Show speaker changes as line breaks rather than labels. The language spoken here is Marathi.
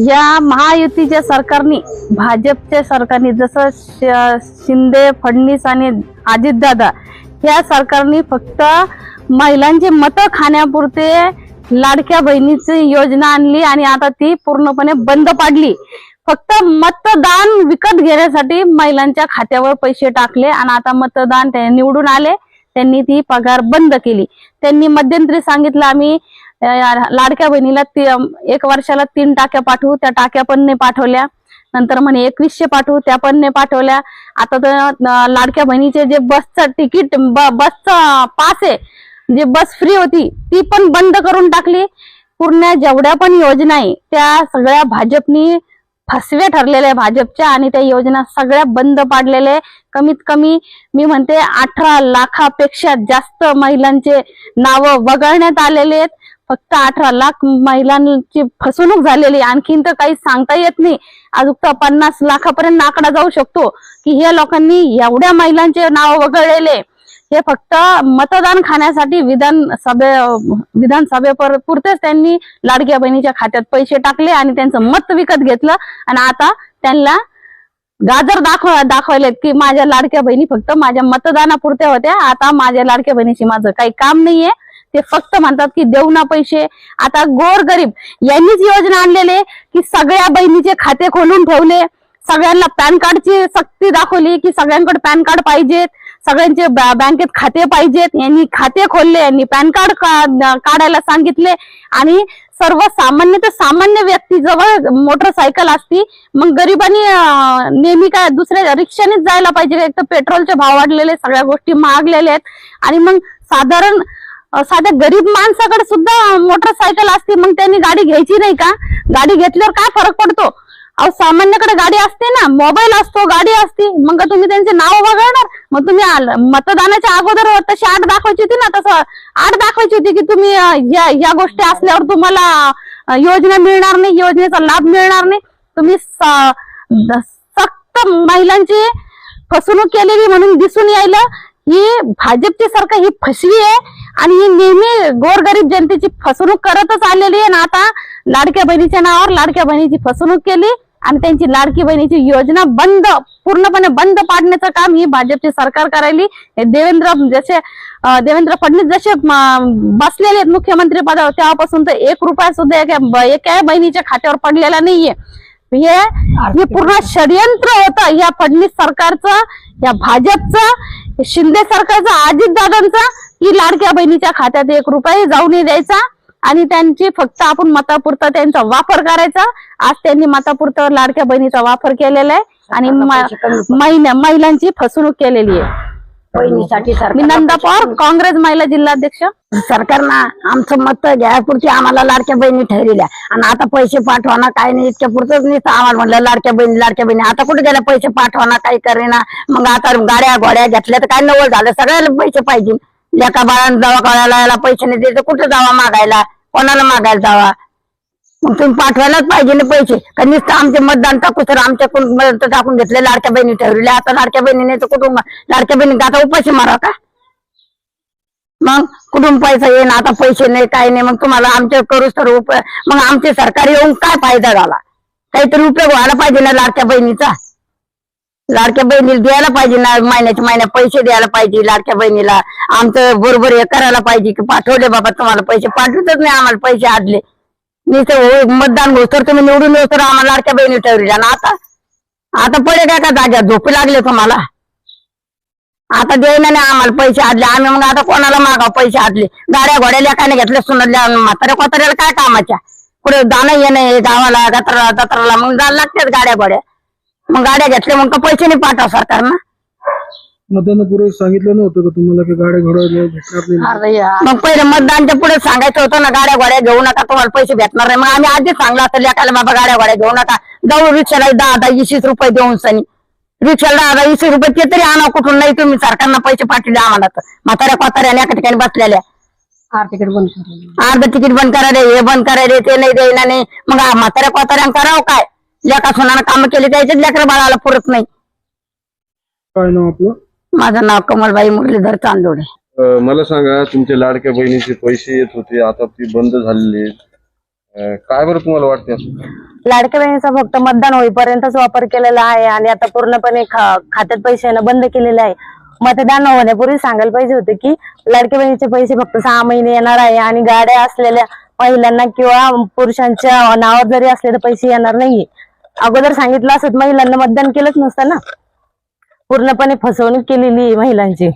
या महायुतीच्या सरकारने भाजपच्या सरकारने जसं शिंदे फडणवीस आणि अजितदादा या सरकारने फक्त महिलांचे मतं खाण्यापुरते लाडक्या बहिणीची योजना आणली आणि आता ती पूर्णपणे बंद पाडली. फक्त मतदान विकत घेण्यासाठी महिलांच्या खात्यावर पैसे टाकले आणि आता मतदान ते निवडून आले. त्यांनी ती पगार बंद केली. त्यांनी मध्यंतरी सांगितलं आम्ही लाडक्या बहिणीला ती- एक वर्षाला तीन टाक्या पाठवू त्या टाक्या पण नाही पाठवल्या. नंतर म्हणे एकवीसशे पाठवू त्या पण नाही पाठवल्या. आता तर लाडक्या बहिणीचे जे बसचं तिकीट ब- बसचं पास आहे जे बस फ्री होती ती पण बंद करून टाकली. पूर्ण जेवढ्या पण योजना आहे त्या सगळ्या भाजपनी फसव्या ठरलेल्या आहे भाजपच्या आणि त्या योजना सगळ्या बंद पाडलेल्या आहे कमीत कमी मी म्हणते अठरा लाखापेक्षा जास्त महिलांचे नाव वगळण्यात आलेले आहेत. फक्त अठरा लाख महिलांची फसवणूक झालेली आणखीन तर काही सांगता येत नाही. अजून तर पन्नास लाखापर्यंत आकडा जाऊ शकतो. की हे लोकांनी एवढ्या महिलांचे नाव वगळलेले. हे फक्त मतदान खाण्यासाठी विधान सभे विधानसभे पुरतेच त्यांनी लाडक्या बहिणीच्या खात्यात पैसे टाकले आणि त्यांचं मत विकत घेतलं. आणि आता त्यांना गाजर दाखव दाखवलेत की माझ्या लाडक्या बहिणी फक्त माझ्या मतदानापुरत्या होत्या. आता माझ्या लाडक्या बहिणीशी माझं काही काम नाहीये. ते फक्त म्हणतात की देऊ ना पैसे. आता गोर गरीब यांनीच योजना आणलेले की सगळ्या बहिणीचे खाते खोलून ठेवले. सगळ्यांना पॅन कार्डची सक्ती दाखवली की सगळ्यांकडे पॅन कार्ड पाहिजेत. सगळ्यांचे बँकेत खाते पाहिजेत. यांनी खाते खोलले यांनी पॅन कार्ड काढायला सांगितले. आणि सर्वसामान्य तर सामान्य व्यक्तीजवळ मोटरसायकल असती मग गरिबांनी नेहमी काय दुसऱ्या रिक्षानेच जायला पाहिजे. एक तर पेट्रोलचे भाव वाढलेले सगळ्या गोष्टी महागलेल्या आहेत. आणि मग साधारण साध्या गरीब माणसाकडे सुद्धा मोटरसायकल असते मग त्यांनी गाडी घ्यायची नाही का? गाडी घेतल्यावर काय फरक पडतो? अहो सामान्याकडे गाडी असते ना मोबाईल असतो गाडी असते. मग तुम्ही त्यांचे नाव वगळणार? मग तुम्ही मतदानाच्या अगोदर तशी आठ दाखवायची होती ना तसं आठ दाखवायची होती की तुम्ही या या गोष्टी असल्यावर तुम्हाला योजना मिळणार नाही योजनेचा लाभ मिळणार नाही. तुम्ही स- द- सक्त महिलांची फसवणूक केलेली म्हणून दिसून यायला. ही भाजपची सरकार ही फसवी आहे. आणि ही नेहमी गोरगरीब जनतेची फसवणूक करतच आलेली आहे ना आता. लाडक्या बहिणीच्या नावावर लाडक्या बहिणीची फसवणूक केली आणि त्यांची लाडकी बहिणीची योजना बंद पूर्णपणे बंद पाडण्याचं काम ही भाजपची सरकार करायली. हे देवेंद्र जसे देवेंद्र फडणवीस जसे बसलेले आहेत मुख्यमंत्री पदावर तेव्हापासून तर एक रुपया सुद्धा एका बहिणीच्या खात्यावर पडलेला नाहीये. हे हे पूर्ण षडयंत्र होतं या फडणवीस सरकारचं या भाजपचं शिंदे सरकारचं अजितदादांचं की लाडक्या बहिणीच्या खात्यात एक रुपये जाऊ नाही द्यायचा आणि त्यांची फक्त आपण मतापुरता त्यांचा वापर करायचा. आज त्यांनी मतापुरतं लाडक्या बहिणीचा वापर केलेला आहे आणि महिला महिलांची फसवणूक केलेली आहे.
बहिणीसाठी
मी नंदा पवार काँग्रेस महिला जिल्हाध्यक्ष.
सरकारनं आमचं मत घ्यायपुरती आम्हाला लाडक्या बहिणी ठरविल्या. आणि आता पैसे पाठवा काय नाही इतक्या पुरतच नाही आम्हाला म्हणलं लाडक्या बहिणी लाडक्या बहिणी आता कुठे गेल्या? पैसे पाठवा काही करेना. मग आता गाड्या घोड्या घेतल्या तर काय नवल झालं? सगळ्याला पैसे पाहिजे. लेका बाळांना दवाखान्याला याला पैसे नाही द्यायचं कुठं जावा मागायला? कोणाला मागायला जावा? मग तुम्ही पाठवायलाच पाहिजे ना पैसे. का नुसतं आमचे मतदान टाकू तर आमच्याकडून मदत टाकून घेतले लाडक्या बहिणी ठेवलेल्या आता लाडक्या बहिणीने तर कुठून लाडक्या बहिणी आता उपाशी मारा का? मग कुठून पैसा येईन? आता पैसे नाही काही नाही. मग तुम्हाला आमच्या करूच तर उप मग आमचे सरकार येऊन काय फायदा झाला? काहीतरी उपयोग व्हायला पाहिजे ना लाडक्या बहिणीचा. लाडक्या बहिणीला द्यायला पाहिजे ना महिन्याच्या महिन्यात पैसे द्यायला पाहिजे लाडक्या बहिणीला. आमचं बरोबर हे करायला पाहिजे की पाठवले बाबा तुम्हाला पैसे पाठवतच नाही आम्हाला पैसे आदले. मी हो मतदान होत तर तुम्ही निवडून येऊ तर आम्हाला लाडक्या बहिणी ठेवल्या ना आता आता पडे काय का जाग्या झोपी लागले तुम्हाला. आता देईना नाही आम्हाला पैसे आडले आम्ही मग आता कोणाला मागाव पैसे आदले? गाड्या घोड्याला काय नाही घेतल्या सुनल्या म्हाताऱ्या कोताऱ्याला काय कामाच्या? कुठे जाणं येणं गावाला जत्राला जत्राला मग जायला लागतात गाड्या घोड्या. मग गाड्या घेतल्या मग का पैसे नाही पाठवा सरकार ना
मतदानापूर्वी सांगितलं नव्हतं का तुम्हाला की गाड्या घोडा भेटणार नाही?
मग पहिले मतदानच्या पुढे सांगायचं होतं ना गाड्या घोड्या घेऊ नका तुम्हाला पैसे भेटणार नाही. मग आम्ही आधीच सांगला असं लेखाला बाबा गाड्या घोड्या घेऊ नका. जाऊ रिक्षाला दहा दहा वीस रुपये देऊन सनी. रिक्षाला दहा दहा वीस रुपये ते तरी आणा कुठून नाही तुम्ही सरकारनं पैसे पाठवले आम्हाला तर. म्हाताऱ्या कोताऱ्याने एका ठिकाणी बसलेल्या. अर्ध तिकीट बंद करायला हे बंद करायला ते नाही देईना नाही मग आ- म्हाताऱ्या कोताऱ्यानं करावं काय? लेखा सोनानं कामं केली त्याच्यात लेकरं बाळाला पुरत नाही.
काय नाव आपलं?
माझं नाव कमलबाई मुरलीधर चांदोडे.
अ, मला सांगा तुमच्या लाडक्या बहिणीचे पैसे येत होते आता ती बंद झालेली आहेत. अं, काय बरं तुम्हाला वाटते
लाडक्या बहिणीचा फक्त मतदान होईपर्यंतच वापर केलेला आहे आणि आता पूर्णपणे खा- खात्यात पैसे येणं बंद केलेले आहे. मतदान होण्यापूर्वी सांगायला पाहिजे होते की लाडक्या बहिणीचे पैसे फक्त सहा महिने येणार आहे आणि गाड्या असलेल्या महिलांना किंवा पुरुषांच्या नावावर जरी असले तर पैसे येणार नाहीये. अगोदर सांगितलं असत महिलांना मतदान केलंच नसतं ना. पूर्णपणे फसवणूक केलेली आहे महिलांची.